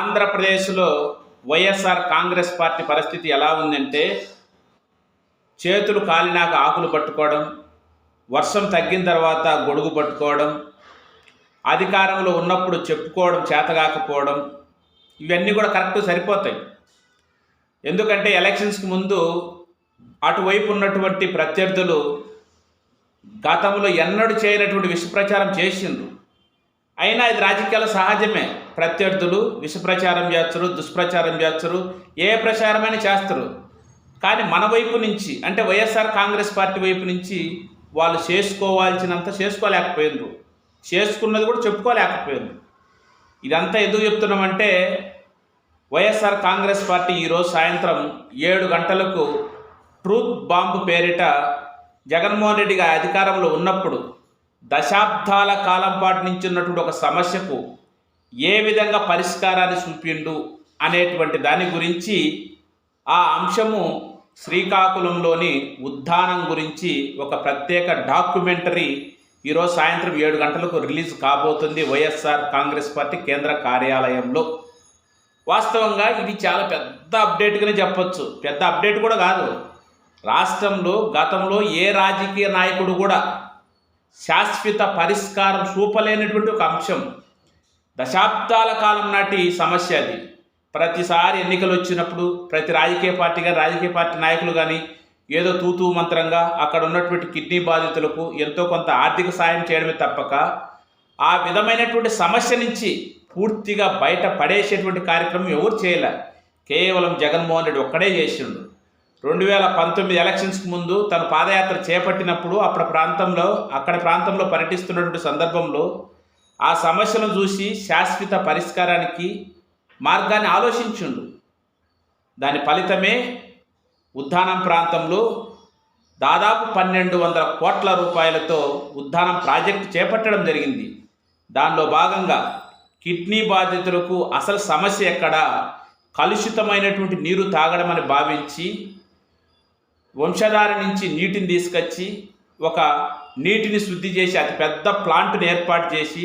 ఆంధ్రప్రదేశ్లో వైఎస్ఆర్ కాంగ్రెస్ పార్టీ పరిస్థితి ఎలా ఉందంటే చేతులు కాలినాక ఆకులు పట్టుకోవడం వర్షం తగ్గిన తర్వాత గొడుగు పట్టుకోవడం అధికారంలో ఉన్నప్పుడు చెప్పుకోవడం చేతగాకపోవడం ఇవన్నీ కూడా కరెక్ట్ సరిపోతాయి. ఎందుకంటే ఎలక్షన్స్కి ముందు అటువైపు ఉన్నటువంటి ప్రత్యర్థులు గతంలో ఎన్నడూ చేయనటువంటి విష ప్రచారం చేసిండ్రు. అయినా ఇది రాజకీయాల సహజమే. ప్రత్యర్థులు విషప్రచారం చేస్తారు దుష్ప్రచారం చేస్తారు ఏ ప్రచారమైనా చేస్తారు. కానీ మన వైపు నుంచి అంటే వైఎస్ఆర్ కాంగ్రెస్ పార్టీ వైపు నుంచి వాళ్ళు చేసుకోవాల్సినంత చేసుకోలేకపోయినరు. చేసుకున్నది కూడా చెప్పుకోలేకపోయింది ఇదంతా ఎందుకు చెప్తున్నామంటే వైఎస్ఆర్ కాంగ్రెస్ పార్టీ ఈరోజు సాయంత్రం ఏడు గంటలకు ట్రూత్ బాంబు పేరిట జగన్మోహన్ రెడ్డి గారి అధికారంలో ఉన్నప్పుడు దశాబ్దాల కాలం పాటు నుంచి ఉన్నటువంటి ఒక సమస్యకు ఏ విధంగా పరిష్కారాన్ని చూపిండు అనేటువంటి దాని గురించి ఆ అంశము శ్రీకాకుళంలోని ఉద్దానం గురించి ఒక ప్రత్యేక డాక్యుమెంటరీ ఈరోజు సాయంత్రం ఏడు గంటలకు రిలీజ్ కాబోతుంది వైఎస్ఆర్ కాంగ్రెస్ పార్టీ కేంద్ర కార్యాలయంలో. వాస్తవంగా ఇది చాలా పెద్ద అప్డేట్గానే చెప్పొచ్చు. పెద్ద అప్డేట్ కూడా కాదు. రాష్ట్రంలో గతంలో ఏ రాజకీయ నాయకుడు కూడా శాశ్వత పరిష్కారం చూపలేనటువంటి ఒక అంశం. దశాబ్దాల కాలం నాటి సమస్య అది. ప్రతిసారి ఎన్నికలు వచ్చినప్పుడు ప్రతి రాజకీయ పార్టీ కానీ రాజకీయ పార్టీ నాయకులు కానీ ఏదో తూతూ మంత్రంగా అక్కడ ఉన్నటువంటి కిడ్నీ బాధితులకు ఎంతో కొంత ఆర్థిక సాయం చేయడమే తప్పక ఆ విధమైనటువంటి సమస్య నుంచి పూర్తిగా బయట పడేసేటువంటి కార్యక్రమం ఎవరు చేయలే. కేవలం జగన్మోహన్ రెడ్డి ఒక్కడే చేసిండు. రెండు వేల పంతొమ్మిది ఎలక్షన్స్కి ముందు తను పాదయాత్ర చేపట్టినప్పుడు అక్కడ ప్రాంతంలో అక్కడ ప్రాంతంలో పర్యటిస్తున్నటువంటి సందర్భంలో ఆ సమస్యను చూసి శాశ్వత పరిష్కారానికి మార్గాన్ని ఆలోచించుండు. దాని ఫలితమే ఉద్దానం ప్రాంతంలో దాదాపు పన్నెండు వందల కోట్ల రూపాయలతో ఉద్దానం ప్రాజెక్టు చేపట్టడం జరిగింది. దానిలో భాగంగా కిడ్నీ బాధితులకు అసలు సమస్య ఎక్కడ కలుషితమైనటువంటి నీరు తాగడం అని భావించి వంశధార నుంచి నీటిని తీసుకొచ్చి ఒక నీటిని శుద్ధి చేసి అతి పెద్ద ప్లాంట్ని ఏర్పాటు చేసి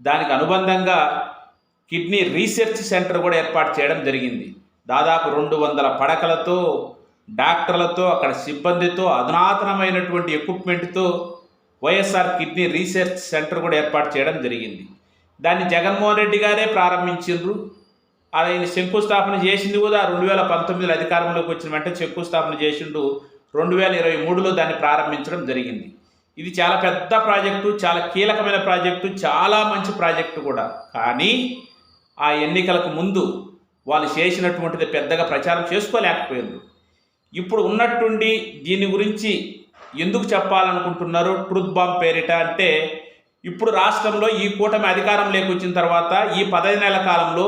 దానికి అనుబంధంగా కిడ్నీ రీసెర్చ్ సెంటర్ కూడా ఏర్పాటు చేయడం జరిగింది. దాదాపు రెండు వందల పడకలతో డాక్టర్లతో అక్కడ సిబ్బందితో అధునాతనమైనటువంటి ఎక్విప్మెంట్తో వైఎస్ఆర్ కిడ్నీ రీసెర్చ్ సెంటర్ కూడా ఏర్పాటు చేయడం జరిగింది. దాన్ని జగన్మోహన్ రెడ్డి గారే ప్రారంభించిండ్రు. ఆయన శంకుస్థాపన చేసింది కూడా రెండు వేల పంతొమ్మిదిలో అధికారంలోకి వచ్చిన వెంటనే శంకుస్థాపన చేసిండు. రెండు వేల ఇరవై మూడులో దాన్ని ప్రారంభించడం జరిగింది. ఇది చాలా పెద్ద ప్రాజెక్టు చాలా కీలకమైన ప్రాజెక్టు చాలా మంచి ప్రాజెక్టు కూడా. కానీ ఆ ఎన్నికలకు ముందు వాళ్ళు చేసినటువంటిది పెద్దగా ప్రచారం చేసుకోలేకపోయారు ఇప్పుడు ఉన్నట్టుండి దీని గురించి ఎందుకు చెప్పాలనుకుంటున్నారు? ట్రూత్ బాంబ్ పేరిట అంటే ఇప్పుడు రాష్ట్రంలో ఈ కూటమి అధికారం లేకొచ్చిన తర్వాత ఈ పదహైదు నెలల కాలంలో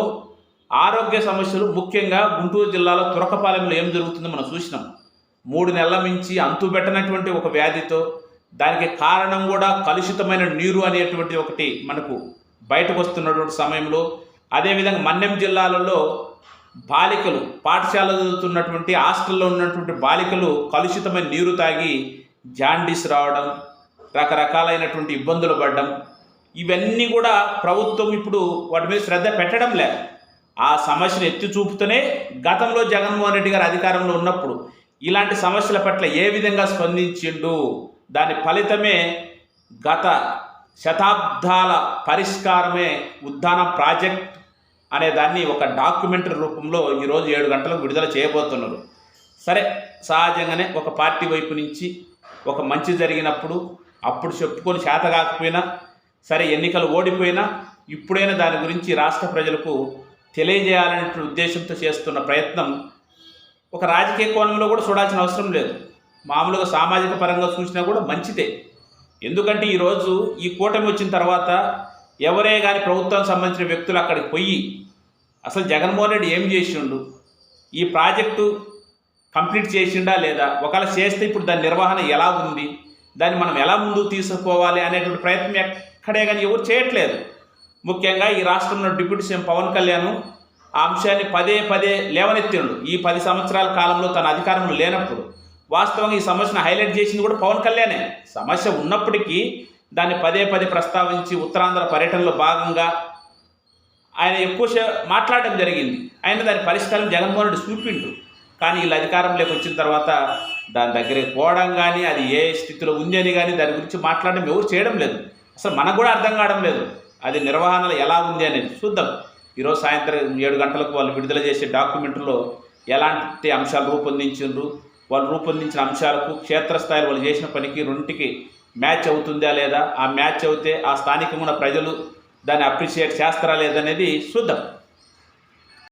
ఆరోగ్య సమస్యలు ముఖ్యంగా గుంటూరు జిల్లాలో తురకపాలెంలో ఏం జరుగుతుందో మనం చూసినాం. మూడు నెలల నుంచి అంతుబెట్టనటువంటి ఒక వ్యాధితో దానికి కారణం కూడా కలుషితమైన నీరు అనేటువంటి ఒకటి మనకు బయటకు వస్తున్నటువంటి సమయంలో అదేవిధంగా మన్యం జిల్లాలలో బాలికలు పాఠశాల చదువుతున్నటువంటి హాస్టల్లో ఉన్నటువంటి బాలికలు కలుషితమైన నీరు తాగి జాండీస్ రావడం రకరకాలైనటువంటి ఇబ్బందులు పడడం ఇవన్నీ కూడా ప్రభుత్వం ఇప్పుడు వాటి మీద శ్రద్ధ పెట్టడం లేదు. ఆ సమస్యను ఎత్తి చూపుతూనే గతంలో జగన్మోహన్ రెడ్డి గారు అధికారంలో ఉన్నప్పుడు ఇలాంటి సమస్యల పట్ల ఏ విధంగా స్పందించిండు? దాని ఫలితమే గత శతాబ్దాల పరిష్కారమే ఉద్దాన ప్రాజెక్ట్ అనే దాన్ని ఒక డాక్యుమెంటరీ రూపంలో ఈరోజు ఏడు గంటలకు విడుదల చేయబోతున్నారు. సరే సహజంగానే ఒక పార్టీ వైపు నుంచి ఒక మంచి జరిగినప్పుడు అప్పుడు చెప్పుకొని చేత కాకపోయినా సరే ఎన్నికలు ఓడిపోయినా ఇప్పుడైనా దాని గురించి రాష్ట్ర ప్రజలకు తెలియజేయాలనే ఉద్దేశంతో చేస్తున్న ప్రయత్నం ఒక రాజకీయ కోణంలో కూడా చూడాల్సిన అవసరం లేదు. మామూలుగా సామాజిక పరంగా చూసినా కూడా మంచిదే. ఎందుకంటే ఈరోజు ఈ కూటమి వచ్చిన తర్వాత ఎవరే కానీ ప్రభుత్వం సంబంధించిన వ్యక్తులు అక్కడికి పోయి అసలు జగన్మోహన్ రెడ్డి ఏం చేసిండు? ఈ ప్రాజెక్టు కంప్లీట్ చేసిండా లేదా? ఒకవేళ చేస్తే ఇప్పుడు దాని నిర్వహణ ఎలా ఉంది? దాన్ని మనం ఎలా ముందుకు తీసుకుపోవాలి అనేటువంటి ప్రయత్నం ఎక్కడే కానీ ఎవరు చేయట్లేదు. ముఖ్యంగా ఈ రాష్ట్రంలో డిప్యూటీ సీఎం పవన్ కళ్యాణ్ ఆ అంశాన్ని పదే పదే లేవనెత్తిండు. ఈ పది సంవత్సరాల కాలంలో తన అధికారంలో లేనప్పుడు. వాస్తవంగా ఈ సమస్యను హైలైట్ చేసింది కూడా పవన్ కళ్యాణే. సమస్య ఉన్నప్పటికీ దాన్ని పదే పదే ప్రస్తావించి ఉత్తరాంధ్ర పర్యటనలో భాగంగా ఆయన ఎక్కువ మాట్లాడడం జరిగింది. ఆయన దాని పరిష్కారం జగన్మోహన్ రెడ్డి చూపిండు. కానీ వీళ్ళు అధికారంలోకి వచ్చిన తర్వాత దాని దగ్గరికి పోవడం కానీ అది ఏ స్థితిలో ఉంది అని కానీ దాని గురించి మాట్లాడడం ఎవరు చేయడం లేదు. అసలు మనకు కూడా అర్థం కావడం లేదు. అది నిర్వహణలో ఎలా ఉంది అనేది చూద్దాం. ఈరోజు సాయంత్రం ఏడు గంటలకు వాళ్ళు విడుదల చేసే డాక్యుమెంట్లో ఎలాంటి అంశాలు రూపొందించిండ్రు? వాళ్ళు రూపొందించిన అంశాలకు క్షేత్రస్థాయిలో వాళ్ళు చేసిన పనికి రెండింటికి మ్యాచ్ అవుతుందా లేదా? ఆ మ్యాచ్ అవుతే ఆ స్థానికంగా ఉన్న ప్రజలు దాన్ని అప్రిషియేట్ చేస్తారా లేదనేది చూద్దాం.